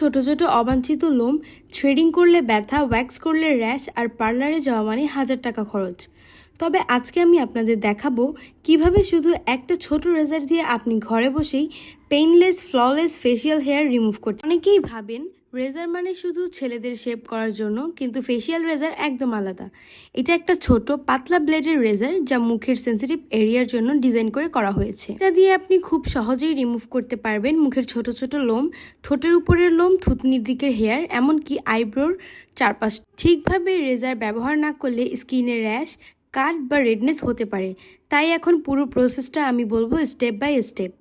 ছোট ছোট অবাঞ্ছিত লোম, থ্রেডিং করলে ব্যথা ওয়াক্স করলে র্যাশ আর পার্লারে যাওয়া মানে হাজার টাকা খরচ। তবে আজকে আমি আপনাদের দেখাবো কীভাবে শুধু একটা ছোট রেজার দিয়ে আপনি ঘরে বসেই painless flawless facial hair remove করতে অনেকেই ভাবেন রেজার মানে শুধু ছেলেদের শেপ করার জন্য, কিন্তু ফেসিয়াল রেজার একদম আলাদা। এটা একটা ছোট, পাতলা ব্লেডের রেজার যা মুখের সেন্সিটিভ এরিয়ার জন্য ডিজাইন করে করা হয়েছে। এটা দিয়ে আপনি খুব সহজেই রিমুভ করতে পারবেন মুখের ছোট ছোট লোম, ঠোঁটের উপরের লোম, থুতনির দিকের হেয়ার এমনকি আইব্রোর চারপাশ। ঠিকভাবে রেজার ব্যবহার না করলে স্কিনের র্যাশ কাট বা রেডনেস হতে পারে। তাই এখন পুরো প্রসেসটা আমি বলব step by step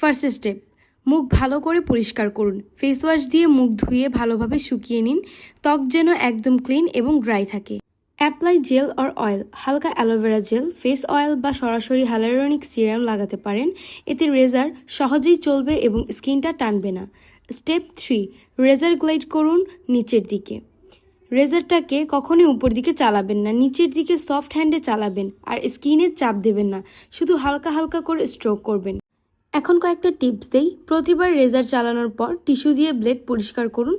first step মুখ ভালো করে পরিষ্কার করুন। ফেস ওয়াশ দিয়ে মুখ ধুয়ে ভালোভাবে শুকিয়ে নিন। ত্বক যেন একদম ক্লিন এবং ড্রাই থাকে। অ্যাপ্লাই জেল অর অয়েল হালকা aloe vera gel face oil বা সরাসরি হ্যালারনিক সিরাম লাগাতে পারেন। এতে রেজার সহজেই চলবে এবং স্কিনটা টানবে না। স্টেপ থ্রি রেজার গ্লাইড করুন নিচের দিকে। রেজারটাকে কখনোই উপর দিকে চালাবেন না, নিচের দিকে সফট হ্যান্ডে চালাবেন, আর স্কিনে চাপ দেবেন না। শুধু হালকা হালকা করে স্ট্রোক করবেন। এখন কয়েকটা টিপস দেই। প্রতিবার রেজার চালানোর পর টিস্যু দিয়ে ব্লেড পরিষ্কার করুন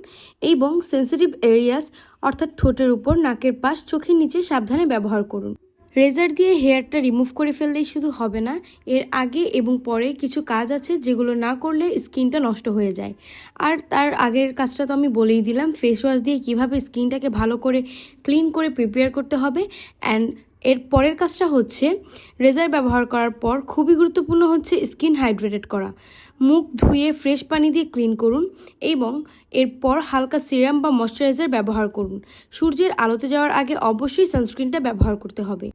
এবং সেন্সিটিভ এরিয়াস, অর্থাৎ ঠোঁটের উপর, নাকের পাশ, চোখের নিচে সাবধানে ব্যবহার করুন। রেজার দিয়ে হেয়ারটা রিমুভ করে ফেললেই শুধু হবে না, এর আগে এবং পরে কিছু কাজ আছে যেগুলো না করলে স্কিনটা নষ্ট হয়ে যায়। আর তার আগের কাজটা তো আমি বলেই দিলাম, ফেস ওয়াশ দিয়ে কীভাবে স্কিনটাকে ভালো করে ক্লিন করে প্রিপেয়ার করতে হবে। অ্যান্ড এর পরের কাজটা হচ্ছে রেজার ব্যবহার করার পর খুবই গুরুত্বপূর্ণ হচ্ছে স্কিন হাইড্রেটেড করা। মুখ ধুয়ে ফ্রেশ পানি দিয়ে ক্লিন করুন এবং এরপর হালকা সিরাম বা ময়শ্চারাইজার ব্যবহার করুন। সূর্যের আলোতে যাওয়ার আগে অবশ্যই সানস্ক্রিনটা ব্যবহার করতে হবে।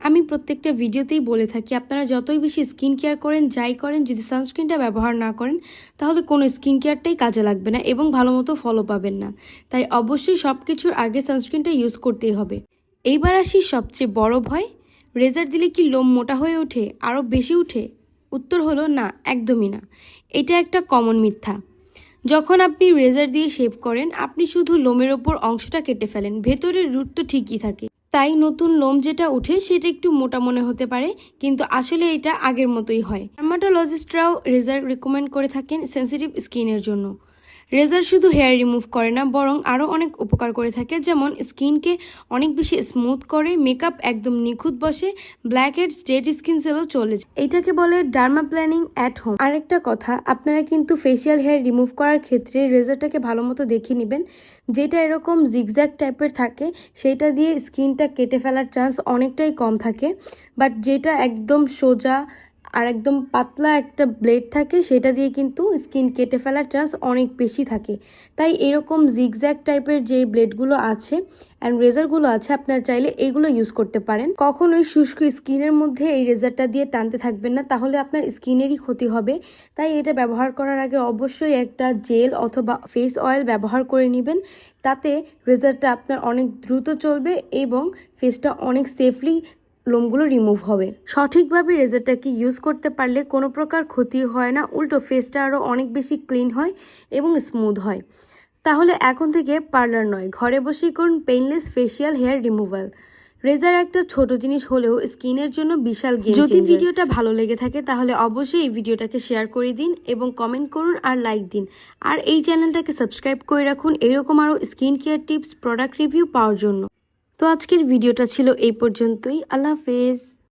আমি প্রত্যেকটা ভিডিওতেই বলে থাকি, আপনারা যতই বেশি স্কিন কেয়ার করেন, যাই করেন, যদি সানস্ক্রিনটা ব্যবহার না করেন, তাহলে কোনো স্কিন কেয়ারটাই কাজে লাগবে না এবং ভালো মতো ফলো পাবেন না। তাই অবশ্যই সব কিছুর আগে সানস্ক্রিনটা ইউজ করতেই হবে। এইবার আসি সবচেয়ে বড় ভয়, রেজার দিলে কি লোম মোটা হয়ে ওঠে আরও বেশি উঠে? উত্তর হলো, না, একদমই না। এটা একটা কমন মিথ্যা। যখন আপনি রেজার দিয়ে শেভ করেন, আপনি শুধু লোমের ওপর অংশটা কেটে ফেলেন, ভেতরের রুট তো ঠিকই থাকে। তাই নতুন লোম যেটা উঠে সেটা একটু মোটা মনে হতে পারে, কিন্তু আসলে এটা আগের মতোই হয়। ডার্মাটোলজিস্টরাও রেজার রেকমেন্ড করে থাকেন সেন্সিটিভ স্কিনের জন্য। রেজার শুধু হেয়ার রিমুভ করে না, বরং আরও অনেক উপকার করে থাকে। যেমন স্কিনকে অনেক বেশি স্মুথ করে মেকআপ একদম নিখুঁত বসে ব্ল্যাক হেড স্ট্রেট স্কিন সেলও চলে যায়। এটাকে বলে ডার্মা প্ল্যানিং অ্যাট হোম আরেকটা কথা, আপনারা কিন্তু ফেসিয়াল হেয়ার রিমুভ করার ক্ষেত্রে রেজারটাকে ভালো মতো দেখে নেবেন। যেটা এরকম জিগজ্যাগ টাইপের থাকে, সেটা দিয়ে স্কিনটা কেটে ফেলার চান্স অনেকটাই কম থাকে। বাট যেটা একদম সোজা আর একদম পাতলা একটা ব্লেড থাকে, সেটা দিয়ে কিন্তু স্কিন কেটে ফেলার চান্স অনেক বেশি থাকে। তাই এরকম জিগজ্যাগ টাইপের যে ব্লেডগুলো আছে অ্যান্ড রেজারগুলো আছে, আপনারা চাইলে এগুলো ইউজ করতে পারেন। কখনোই শুষ্ক স্কিনের মধ্যে এই রেজারটা দিয়ে টানতে থাকবেন না, তাহলে আপনার স্কিনেরই ক্ষতি হবে। তাই এটা ব্যবহার করার আগে অবশ্যই একটা জেল অথবা ফেস অয়েল ব্যবহার করে নেবেন, তাতে রেজারটা আপনার অনেক দ্রুত চলবে এবং ফেসটা অনেক সেফলি লোমগুলো রিমুভ হবে। সঠিকভাবে রেজারটাকে ইউজ করতে পারলে কোনো প্রকার ক্ষতি হয় না উল্টো ফেসটা আরও অনেক বেশি ক্লিন হয় এবং স্মুথ হয়। তাহলে এখন থেকে পার্লার নয় ঘরে বসেই করুন painless facial hair removal razor একটা ছোট জিনিস হলেও স্কিনের জন্য বিশাল গেম যদি ভিডিওটা ভালো লেগে থাকে তাহলে অবশ্যই এই ভিডিওটাকে শেয়ার করে দিন এবং কমেন্ট করুন আর লাইক দিন। আর এই চ্যানেলটাকে সাবস্ক্রাইব করে রাখুন এরকম আরও skin care tips product review পাওয়ার জন্য। তো আজকের ভিডিওটা ছিল এই পর্যন্তই। আল্লাহ হাফেজ।